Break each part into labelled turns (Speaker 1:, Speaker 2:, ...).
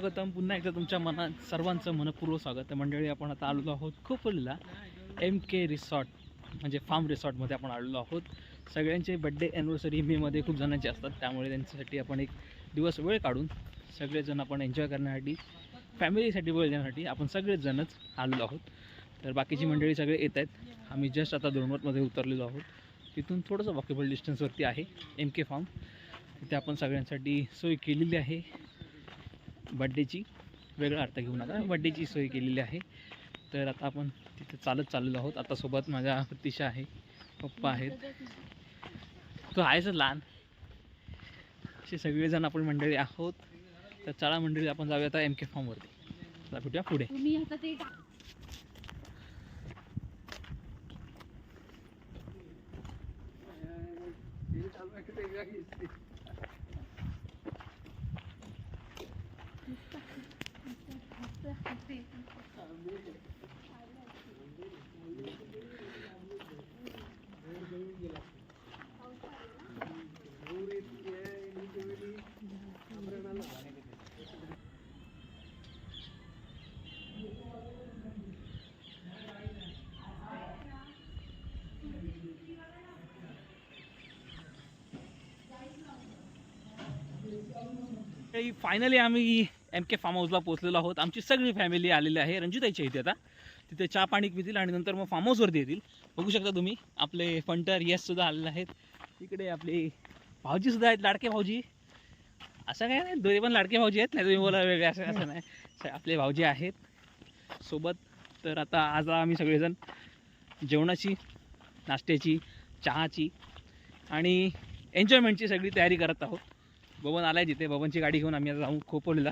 Speaker 1: स्वागतम. पुन्हा एकदा तुमच्या मनात सर्वांचं मनपूर्वक स्वागत आहे. मंडळी आपण आता आलेलो आहोत खोपोलीला एम के रिसॉर्ट म्हणजे फार्म रिसॉर्टमध्ये आपण आलेलो आहोत. सगळ्यांचे बड्डे ॲनिव्हर्सरी मेमध्ये खूप जणांचे असतात. त्यामुळे त्यांच्यासाठी आपण एक दिवस वेळ काढून सगळेजण आपण एन्जॉय करण्यासाठी फॅमिलीसाठी वेळ देण्यासाठी आपण सगळेजणच आलेलो आहोत. तर बाकीची मंडळी सगळे येत आहेत. आम्ही जस्ट आता दोनवटमध्ये उतरलेलो आहोत. तिथून थोडंसं वॉकेबल डिस्टन्सवरती आहे एम के फार्म तिथे आपण सगळ्यांसाठी सोय केलेली आहे. बड्डेची वेगळा अर्थ घेऊन आता बड्डेची सोय केलेली आहे. तर आता आपण तिथे चालत चाललेलो आहोत. आता सोबत माझ्या प्रतीशा आहे पप्पा आहेत. तो आहेच लहान. असे सगळेजण आपण मंडळी आहोत. तर चला मंडळी आपण जाऊया आता एम के फॉर्मवरती आता भेटूया पुढे
Speaker 2: तुम्ही आता ते
Speaker 1: फायनली आम्ही एम के फार्म हाऊसला पोहोचलेलो आहोत. आमची सगळी फॅमिली आलेली आहे. रणजिताईच्या इथे आता. तिथे चहा पाणी पितील आणि नंतर मग फार्म हाऊसवरती येतील. बघू शकता तुम्ही आपले फंटर यस सुद्धा आलेले आहेत. इकडे आपले भाऊजी सुद्धा आहेत लाडके भाऊजी. असं काय नाही दोन्ही पण लाडके भाऊजी आहेत नाही तुम्ही बोला वेगळे असं असं नाही. आपले भाऊजी आहेत. सोबत तर आता आज आम्ही सगळेजण जेवणाची नाश्त्याची चहाची आणि एन्जॉयमेंटची सगळी तयारी करत आहोत. बबन आहे जिथे बबनची गाडी घेऊन आम्ही आता जाऊन खोपोलीला.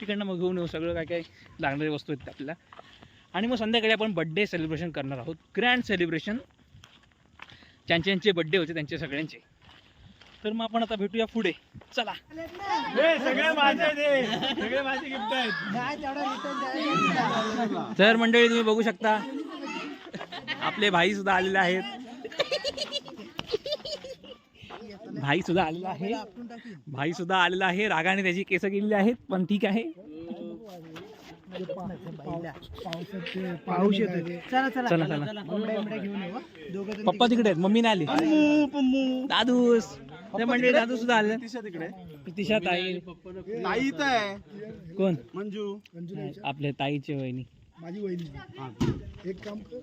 Speaker 1: तिकडनं मग घेऊन येऊ. सगळं काय काय लागणारी वस्तू आहेत आपल्याला. आणि मग संध्याकाळी आपण बड्डे सेलिब्रेशन करणार आहोत. ग्रँड सेलिब्रेशन ज्यांचे ज्यांचे बड्डे होते त्यांचे सगळ्यांचे. तर मग आपण आता भेटूया पुढे. चला. तर मंडळी तुम्ही बघू शकता. आपले भाई सुद्धा आलेले आहेत. भाई सुद्धा आलेला आहे. भाई सुद्धा आलेला आहे. रागाने त्याची केस केलेली आहेत पण ठीक आहे.
Speaker 3: पाऊस चला चला. हं.
Speaker 1: पप्पा तिकडे. आहेत. मम्मी नाही आली. दादूस. त्या मंडळी दादू सुद्धा आले.
Speaker 4: तिकडे?
Speaker 1: प्रतिशा ताई.
Speaker 4: ताई आहे.
Speaker 1: कोण?
Speaker 4: मंजू.
Speaker 1: आपल्या ताईची वहिनी.
Speaker 3: माझी वहिनी. एक काम कर.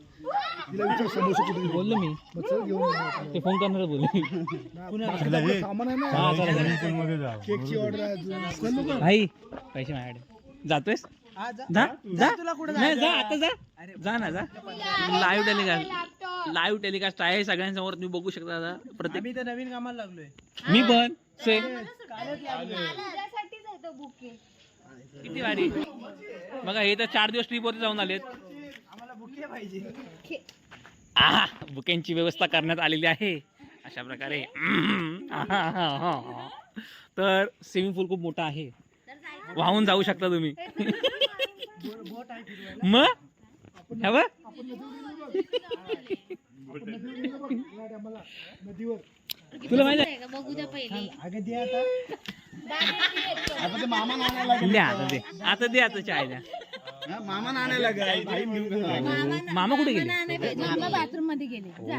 Speaker 3: तिला विचार समोसे कुठे दिले?
Speaker 1: बोललो मी.
Speaker 3: मग चल घेऊन ये. आपण.
Speaker 1: ते फोन करणार बोलले.
Speaker 3: बाकीचं आपलं सामान आहे
Speaker 1: हा
Speaker 3: ना
Speaker 1: चला.
Speaker 3: केकची ऑर्डर आहे. अजून. चल मग.
Speaker 1: भाई पैसे माझ्याकडे. जातोयस? जा. जा नाही जा आता जा. जा ना जा. लाईव्ह टेलिकास्ट लाईव्ह टेलिकास्ट आहे सगळ्यांसमोर. तुम्ही बघू शकता आता. प्रत्येक
Speaker 3: आम्ही तर नवीन कामाला लागलोय.
Speaker 1: मी पण. से
Speaker 2: तुझ्यासाठीच आहे तो बुके
Speaker 1: किती भारी. बघा हे तर चार दिवस ट्रिपवरती जाऊन आलेत.
Speaker 3: पाहिजे.
Speaker 1: आहा बुकेंची व्यवस्था करण्यात आलेली आहे. अशा प्रकारे. तर स्विमिंग पूल खूप मोठा आहे. वाहून जाऊ शकता तुम्ही. मग? हवं तुला माहिती आहे?
Speaker 2: बघू द्या पहिले
Speaker 3: अगं दे. आता
Speaker 1: दे आता चाय द्या.
Speaker 4: मामा नाण्याला काय भाई घेऊन गेला.
Speaker 1: मामा कुठे गेले?
Speaker 2: मामा बाथरूममध्ये गेले. जा.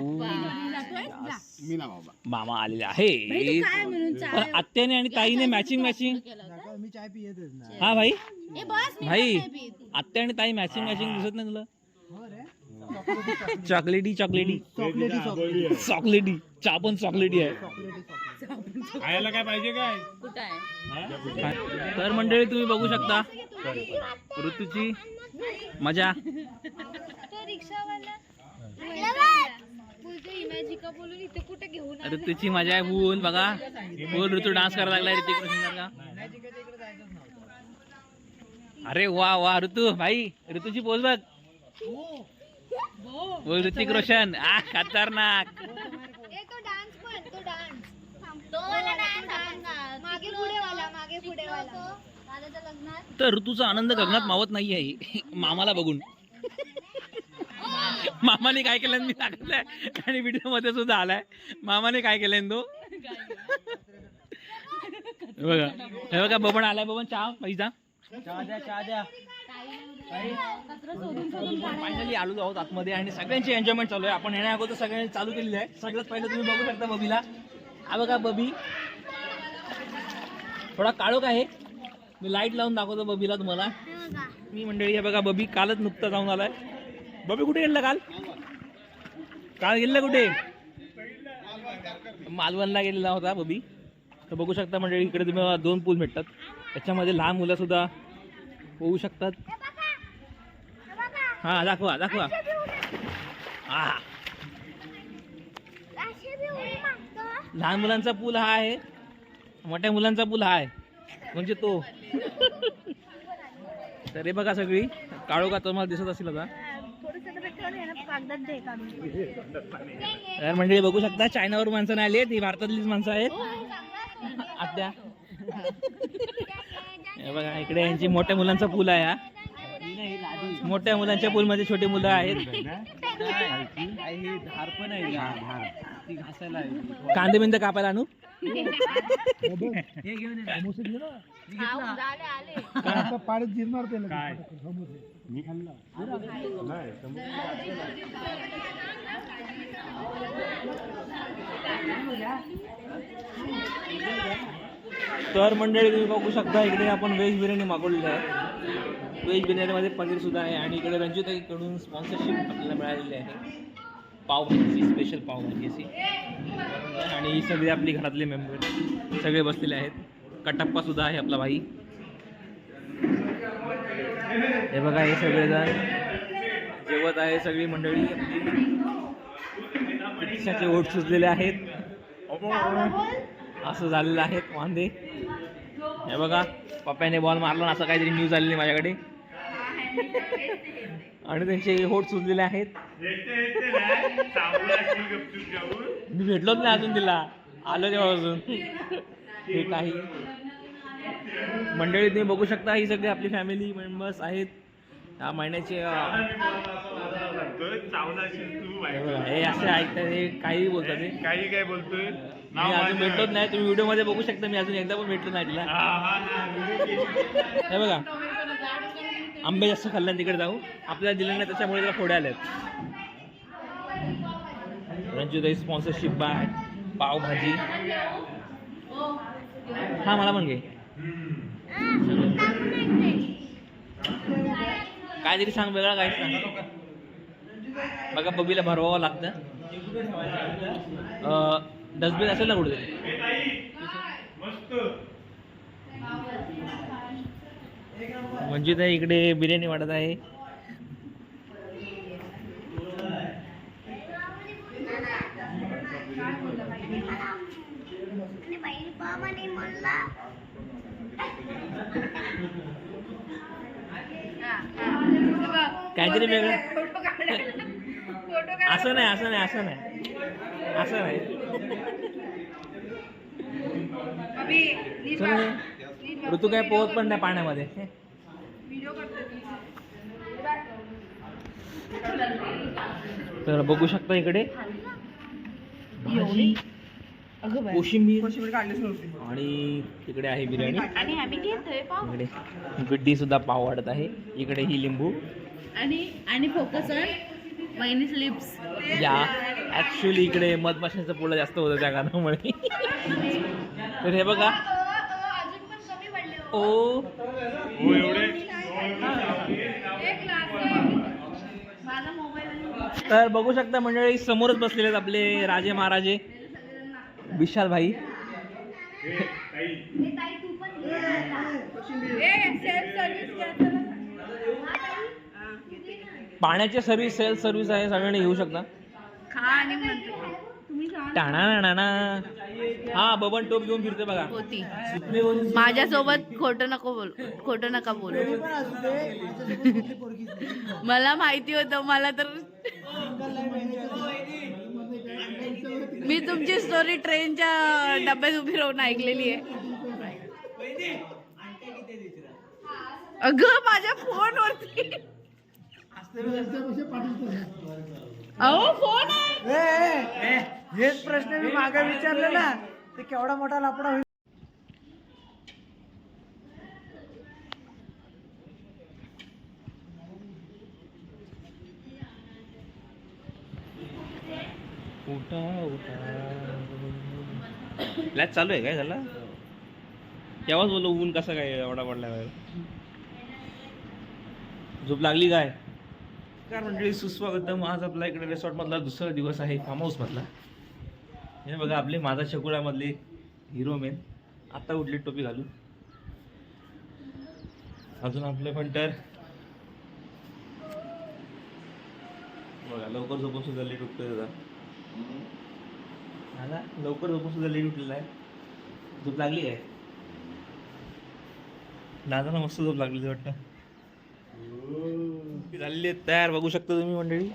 Speaker 4: मी ना बाबा.
Speaker 1: मामा आलेले आहे.
Speaker 2: काय म्हणून चाय
Speaker 1: आत्याने आणि ताईने मॅचिंग मॅचिंग
Speaker 3: मी चाय पियेतच ना
Speaker 1: हा भाई?
Speaker 2: ए बस मी
Speaker 1: भाई. आत्या आणि ताई मॅचिंग मॅचिंग दिसत नाही तुला?
Speaker 3: हो रे.
Speaker 1: चॉकलेटी चॉकलेटी.
Speaker 3: चॉकलेटी चॉकलेटी.
Speaker 1: चॉकलेटी. चहा पण चॉकलेटी आहे.
Speaker 4: खायला काय पाहिजे काय?
Speaker 2: कुठं आहे?
Speaker 1: तर मंडळी तुम्ही बघू शकता. ऋतूची मजा.
Speaker 2: तो रिक्षावाला बोलतो इमॅजिका बोलून इथे कुठे घेऊन आला?
Speaker 1: ऋतूची मजा आहे फुल बघा. फुल ऋतू डान्स करायला लागलाय ऋतिक रोशन अरे वा वा ऋतू भाई ऋतूची पोच बघ. बोल ऋतिक रोशन. आ खतरनाक
Speaker 2: ए, तो डान्स पण तो डान्स तो वाला डान्स मागे पुढे वाला मागे पुढे वाला दादाच्या लग्नात
Speaker 1: तर ऋतूचा आनंद गगनात मावत नाही आहे मामाला बघून. मामाने काय केलं मी सांगितलंय आणि व्हिडिओमध्ये सुद्धा आलाय. मामाने काय केलं तो? बघा. हे बघा बबन आलाय. बबन चहा पैसा?
Speaker 4: चहा द्या चहा द्या
Speaker 1: फायनली आलो आहोत आतमध्ये आणि सगळ्यांची एन्जॉयमेंट चालू आहे. आपण येण्या अगोदर सगळ्यांनी चालू केलेली आहे. सगळ्यात पहिलं तुम्ही बघू शकता बबीला. हा बघा बबी. थोडा काळोख आहे. मी लाइट लावून दाखवतो बबीला तुम्हाला. मी मंडळी हे बघा बबी कालच नुकता जाऊन आलाय. बबी कुठे गेला काल? काल गेला कुठे? मालवणला गेलेला होता बबी. तर बघू शकता मंडळी इकडे तुम्ही दोन पूल भेटतात. त्याच्यामध्ये लहान मुलं सुद्धा होऊ शकतात. हा दाखवा दाखवा. हा लहान मुलांचा पूल हा आहे. मोठ्या मुलांचा पूल हा आहे. म्हणजे तो. तर हे बघा सगळी. काळोखा तुम्हाला दिसत असेल आता? तर म्हणजे बघू शकता चायनावर माणसं नाही आली ती भारतातलीच माणसं आहेत. आत्या. बघा इकडे यांची मोठ्या मुलांचा पूल आहे हा. मोठ्या मुलांच्या पूलमध्ये छोटी मुलं आहेत.
Speaker 4: धार पण आहे ती घासायला
Speaker 1: कांदे बिंदे कापायला आणू
Speaker 4: हे घेऊन
Speaker 3: जिरणार ते
Speaker 1: तर मंडळी तुम्ही बघू शकता इकडे आपण व्हेज बिर्याणी मागवलेली आहे. व्हेज बिर्याणीमध्ये पनीर सुद्धा आहे आणि इकडे रणजिताईकडून स्पॉन्सरशिप आपल्याला मिळालेली आहे. पावभाजी स्पेशल पावभाजी अशी. आणि ही सगळी आपली घरातले मेंबर सगळे बसलेले आहेत. कटप्पा सुद्धा आहे आपला भाई. हे बघा हे सगळेजण जेवत आहे सगळी मंडळी. आपली रिक्षाचे ओठ सुचलेले आहेत. असं झालेलं आहे वांदे. हे बघा पप्प्याने बॉल मारला ना असं काहीतरी न्यूज आलेली माझ्याकडे. आणि त्यांचे होट सुजलेले आहेत. मी भेटलोच नाही अजून तिला. आलो तेव्हापासून हे काही. मंडळी तुम्ही बघू शकता ही सगळी आपली फॅमिली मेंबर्स आहेत. ह्या महिन्याचे हे असे ऐकतात हे काही बोलतात ते
Speaker 4: काही काय बोलतोय?
Speaker 1: मी अजून भेटलोच नाही. तुम्ही व्हिडिओमध्ये बघू शकता मी अजून एकदा पण भेटलो नाही तिला. हे बघा. आंबे जास्त खाल्ल्याने तिकडे जाऊ. आपल्याला दिले नाही त्याच्यामुळे त्याला फोड्या आल्यात रणजिताई स्पॉन्सरशिप बाय पावभाजी. हा मला पण घे. काहीतरी सांग वेगळा काय सांग. बघा बबीला भरवावं लागतं. डस्टबिन असेल ना कुठे म्हणजे त्या इकडे बिर्याणी वाटत आहे. काहीतरी वेगळं. असं नाही असं नाही असं नाही. असं नाही. ऋतू काय पोहत पण नाही पाण्यामध्ये तर बघू शकता इकडे? भाजी कोशिंबीर। आणि तिकडे आहे बिर्याणी.
Speaker 2: आणि आम्ही घेतोय पाव.
Speaker 1: इकडे बिड्डी सुद्धा पाव वाढत आहे. इकडे ही लिंबू.
Speaker 2: आणि आणि फोकस वहिनीच लिप्स
Speaker 1: या. ऍक्च्युली इकडे मधमाशांचं पोळं जास्त होतं त्या गाण्यामुळे तर हे बघा. ओ. तर बघू शकता मंडळी समोरच बसलेले आहेत आपले राजे महाराजे. विशाल भाई. पाण्याची सर्व्हिस सेल्फ सर्व्हिस आहे सगळ्यांनी घेऊ शकता.
Speaker 2: खा आणि नंतर तुम्ही खा.
Speaker 1: टाणा हा बबन टोप घेऊन फिरते बघा.
Speaker 2: होती. माझ्यासोबत खोटं नको बोल खोटं नका बोलू. मला माहिती होतं मला तर मी तुमची स्टोरी ट्रेनच्या डब्यात उभी राहून ऐकलेली आहे. अगं माझ्या फोनवरती अहो फोन आहे.
Speaker 5: हेच प्रश्न मी मागे विचारलेला ते केवढा मोठा लापडा होईल.
Speaker 6: उठा उठा.
Speaker 1: चालू आहे काय झाला? तेव्हाच बोललो ऊन कसं काय एवढा पडला झोप लागली काय? काय मंडळी सुस्वागतम. आज आपला इकडे resort मधला दुसरा दिवस आहे फार्म हाऊस मधला. हे बघा आपले माझा शकुळामधले हिरो मेन आता उठले टोपी घालून. अजून आपले पण तर. बघा लवकर झोपून सुद्धा लेट उठतोय दादा. दादा लवकर झोपून सुद्धा लेट उठलेला आहे. झोप लागली आहे दादाला मस्त झोप लागली वाटतं. ती झालेली आहेत तयार बघू शकता तुम्ही मंडळी.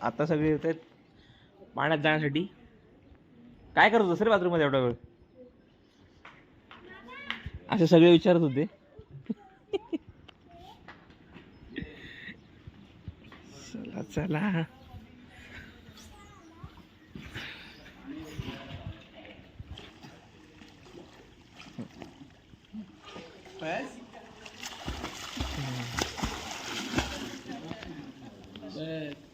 Speaker 1: आता सगळे येत आहेत पाण्यात जाण्यासाठी. काय करत होतं रे बाथरूममध्ये एवढा वेळ? असे सगळे विचारत होते. चला चला.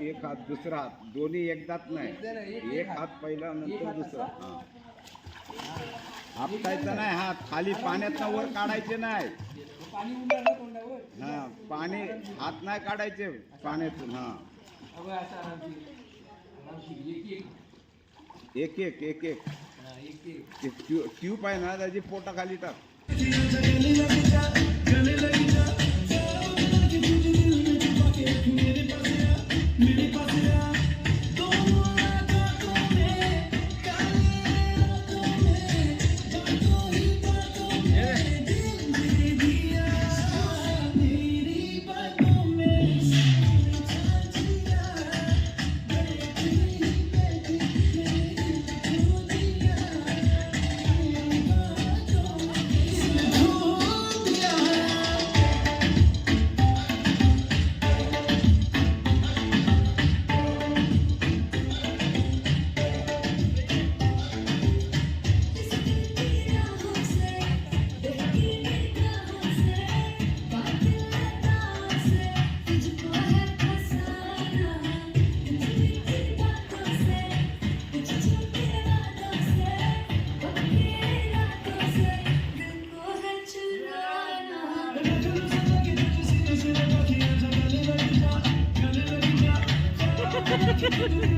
Speaker 4: एक हात दुसरा हात दोन्ही एकदाच नाही. एक हात पहिला नंतर दुसरा. हा. आपटायचा नाही हात खाली पाण्यातनं वर काढायचे नाही. हा पाणी हात नाही काढायचे पाण्यातून हा. एक एक एक एक. ट्यूब आहे ना त्याची पोटाखाली टाक.
Speaker 7: Thank you.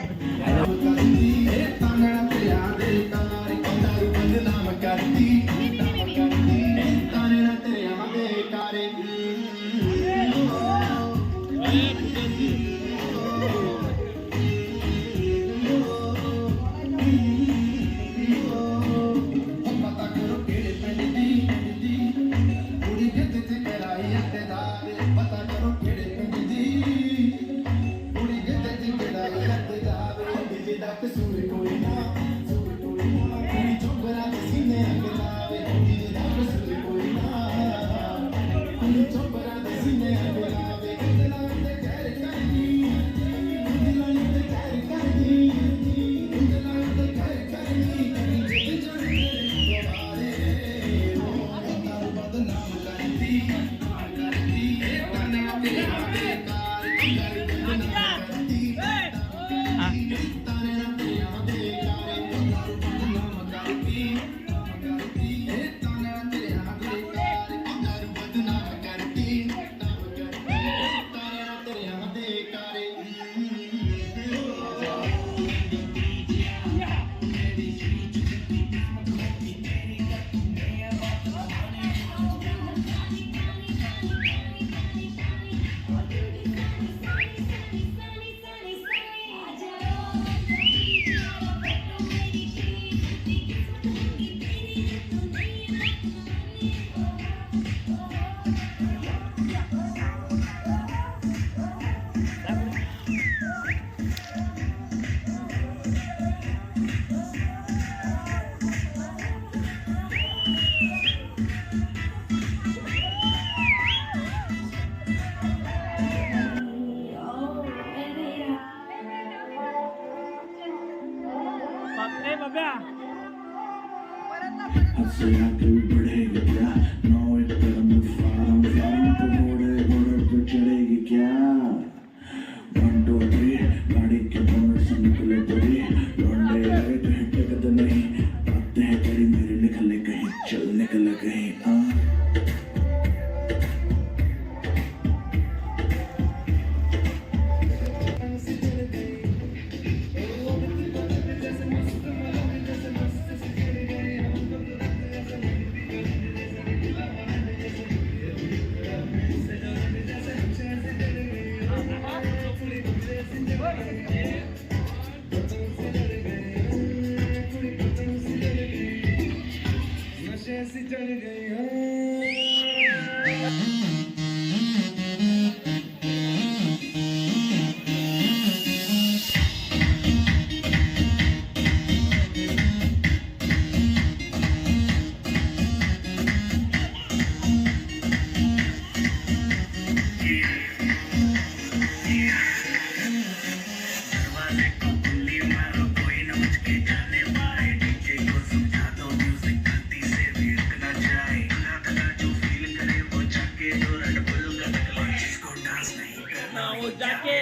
Speaker 8: i don't Yeah. नाही
Speaker 7: हेच नाही.
Speaker 4: बुर्जी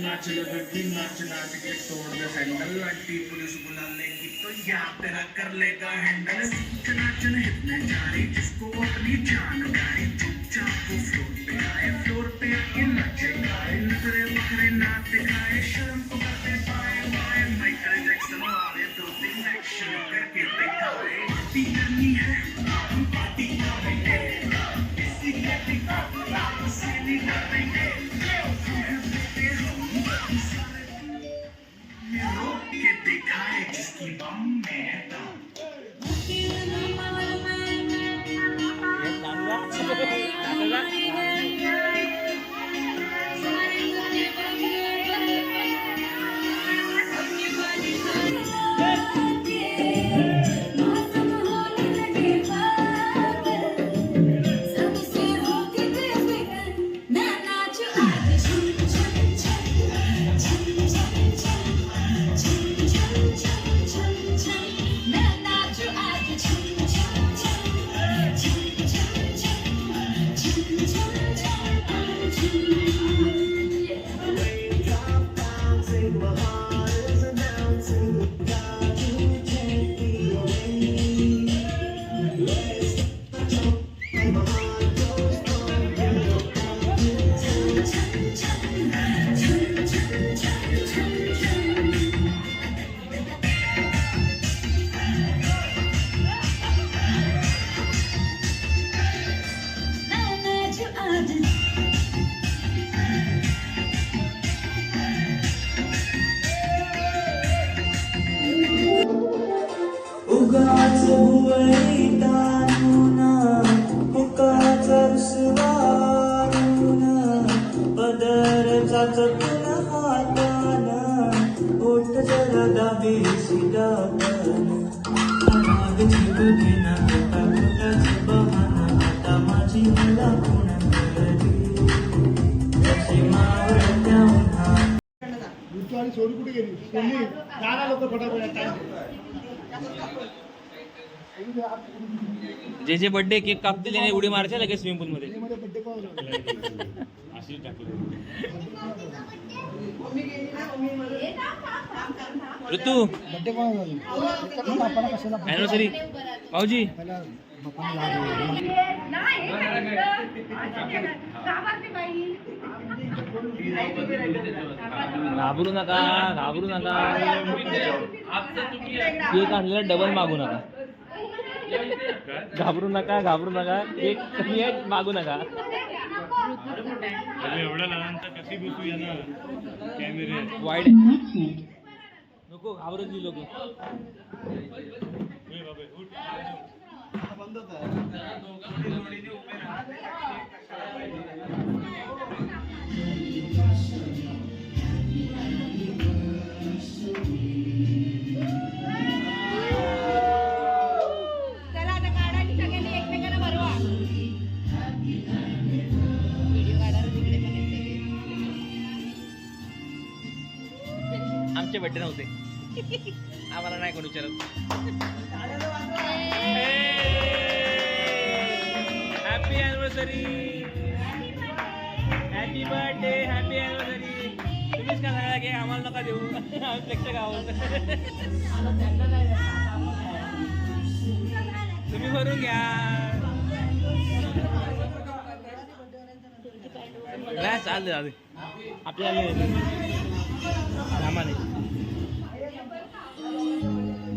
Speaker 9: भर के नाच नाच नाच के तोड़ दे सैंडल आंटी पुलिस बुला लेगी तो या तेरा कर लेगा हैंडल सूचना चन हिलने जा जिसको अपनी जान जानकारी चुपचाप वो फ्लोर पे आए फ्लोर पे आके नाचे गाए नखरे बखरे नाच दिखाए शर्म को करते 你帮
Speaker 10: उगाच भुवैतानुना हुकाच रुसवारुना पदर चाचतून हातान ओठ जरा दाबी सिदातन अनागची बुद्धीना खोटा खोटाच बहाना आता माझी मला कोण
Speaker 11: सोडी कुठे गेली? सोडली जाणार लोक फटाफट
Speaker 1: जे जे बर्थडे केक कापतील त्याने उडी मारायच्या लगेच स्विमिंग पूल मध्ये. ऋतू.
Speaker 11: बड्डे
Speaker 1: अॅनिव्हर्सरी भाऊजी.
Speaker 11: नाही
Speaker 1: घाबरू नका घाबरू नका. केक आणलेला डबल मागू नका. घाबरू नका घाबरू नका. केक कमी आहे मागू नका. वाईट नको घाबरत लोक.
Speaker 2: चला
Speaker 1: आमचे बड्डे नव्हते. आम्हाला नाही कोण विचारत. Happy anniversary happy birthday happy anniversary तुम्हीच का सगळ्या घे आम्हाला नका देऊ? आम्ही प्रेक्षक आहोत. तुम्ही भरून घ्या. नाही चालते चालते आपल्याला Thank you.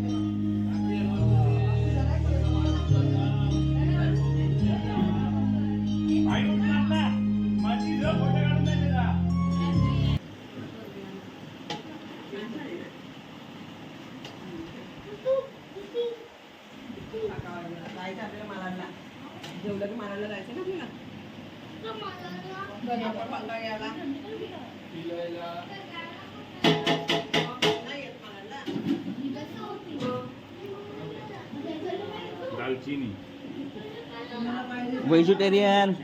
Speaker 1: सामाने व्हेजिटेरियन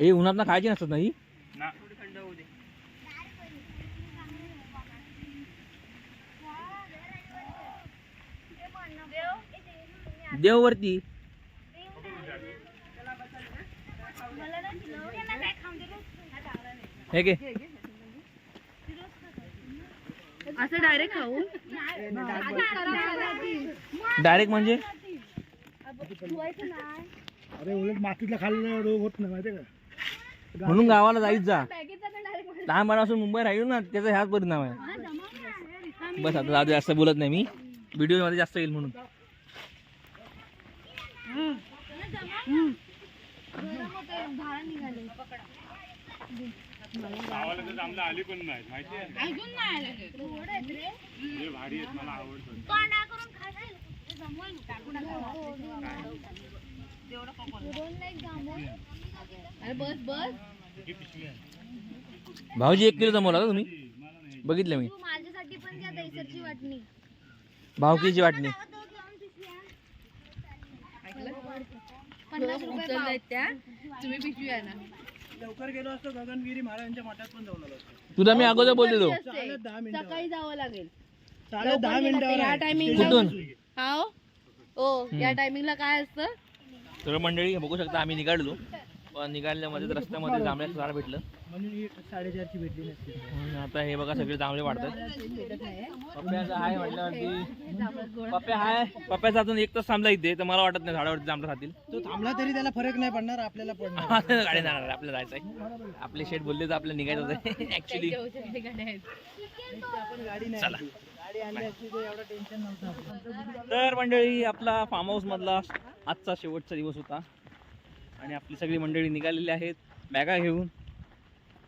Speaker 1: हे उन्हात ना खायची नसतात नाही देव वरती हे घे.
Speaker 2: असं डायरेक्ट खाऊ?
Speaker 1: डायरेक्ट म्हणजे?
Speaker 11: अरे उलट मातीतला खाल्लेला रोग होत नाही माहिती का?
Speaker 1: म्हणून गावाला जाईत जा. लहानपणापासून मुंबई राहिलो ना त्याचा ह्याच परिणाम आहे. बस आता जास्त बोलत नाही मी. व्हिडिओमध्ये जास्त येईल म्हणून.
Speaker 2: अजून नाही आले. गोड आहेत रे. करून जमवल. टाकून दोन. अरे बस बस.
Speaker 1: भाऊजी एक किलो जमवला का तुम्ही? बघितलं मी.
Speaker 2: तू माझ्यासाठी पण घ्या दहीसरची वाटणी.
Speaker 1: भावकीची वाटणी.
Speaker 2: पन्नास रुपये पाव.
Speaker 3: लवकर गेलो असतो गगनगिरी महाराजांच्या मठात पण जाऊन आलो असतो.
Speaker 1: तुला मी अगोदर बोललेलो.
Speaker 3: चालेल दहा मिनिटं
Speaker 2: सकाळी जावं लागेल.
Speaker 3: चालेल दहा मिनिटावर
Speaker 2: या
Speaker 3: आहे.
Speaker 2: टायमिंग
Speaker 1: कुठून?
Speaker 2: हाव? ओ या टायमिंगला काय असतं?
Speaker 1: तर मंडळी बघू शकता आम्ही निघालो निघाल्यामध्ये रस्त्यामध्ये जांभळ्याचं झाड भेटलं.
Speaker 3: म्हणून ही साडेचारची भेटली नसते.
Speaker 1: आता हे बघा सगळे जांभळे वाढतात. पप्प्याचं हाय म्हटल्यावरती पप्प्या हाय. पप्प्याचा अजून एक तास थांबला इथे तर मला वाटत नाही झाडावरती जांभळं राहतील.
Speaker 3: तो थांबला तरी त्याला फरक नाही पडणार आपल्याला पडणार.
Speaker 1: गाडी जाणार आहे, आपल्याला जायचंय. आपले शेट बोलले तर आपल्याला निघायचं होतं. ऍक्च्युली
Speaker 3: आपण गाडी नाही
Speaker 1: चला.
Speaker 3: आणली. गाडी आणली असती तर एवढं टेन्शन नव्हतं. आपलं.
Speaker 1: तर मंडळी आपला फार्म हाऊस मधला आजचा शेवटचा दिवस होता. आणि आपली सगळी मंडळी निघालेली आहेत. बॅगा घेऊन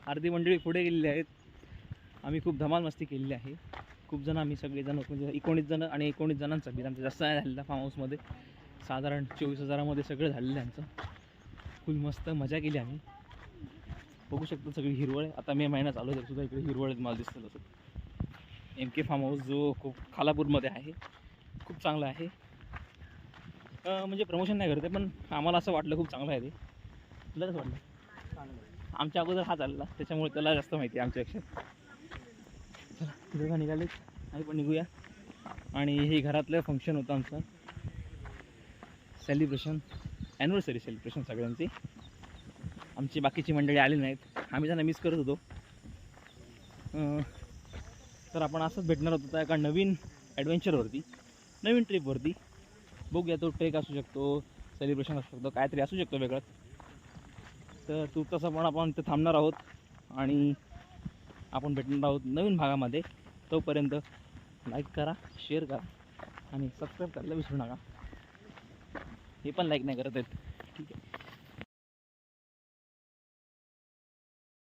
Speaker 1: अर्धी मंडळी पुढे गेलेली आहेत. आम्ही खूप धमाल मस्ती केलेली आहे. खूप जण आम्ही सगळेजण म्हणजे एकोणीस जण आणि एकोणीस जणांचा बिल आमचा जास्त नाही झालेला फार्म हाऊसमध्ये साधारण चोवीस हजारामध्ये सगळं झालेलं आहे आमचं. फुल मस्त मजा केली आम्ही. बघू शकतो सगळी हिरवळ आहे. आता मे महिना चालू आहे सुद्धा इकडे हिरवळ आहेत मला दिसतं तसं. एम के फार्म हाऊस जो खूप खालापूरमध्ये आहे. खूप चांगला आहे. म्हणजे प्रमोशन नाही करते पण आम्हाला असं वाटलं खूप चांगलं आहे ते. तुला कसं वाटलं? आमच्या अगोदर हा चालला त्याच्यामुळे त्याला जास्त माहिती आहे आमच्यापेक्षा चला तिथे का निघाले आम्ही पण निघूया. आणि हे घरातलं फंक्शन होतं आमचं. सेलिब्रेशन ॲनिव्हर्सरी सेलिब्रेशन सगळ्यांची. आमची बाकीची मंडळी आली नाहीत. आम्ही त्यांना मिस करत होतो. तर आपण असंच भेटणार होतो त्या एका नवीन ॲडव्हेंचरवरती नवीन ट्रिपवरती बघूया तो ट्रेक असू शकतो सेलिब्रेशन असू शकतो काहीतरी असू शकतो वेगळंच. तर तू तसं पण आपण ते थांबणार आहोत आणि आपण भेटणार आहोत नवीन भागामध्ये. तोपर्यंत लाईक करा शेअर करा आणि सबस्क्राईब करायला विसरू नका. हे पण लाईक नाही करत आहेत. ठीक आहे.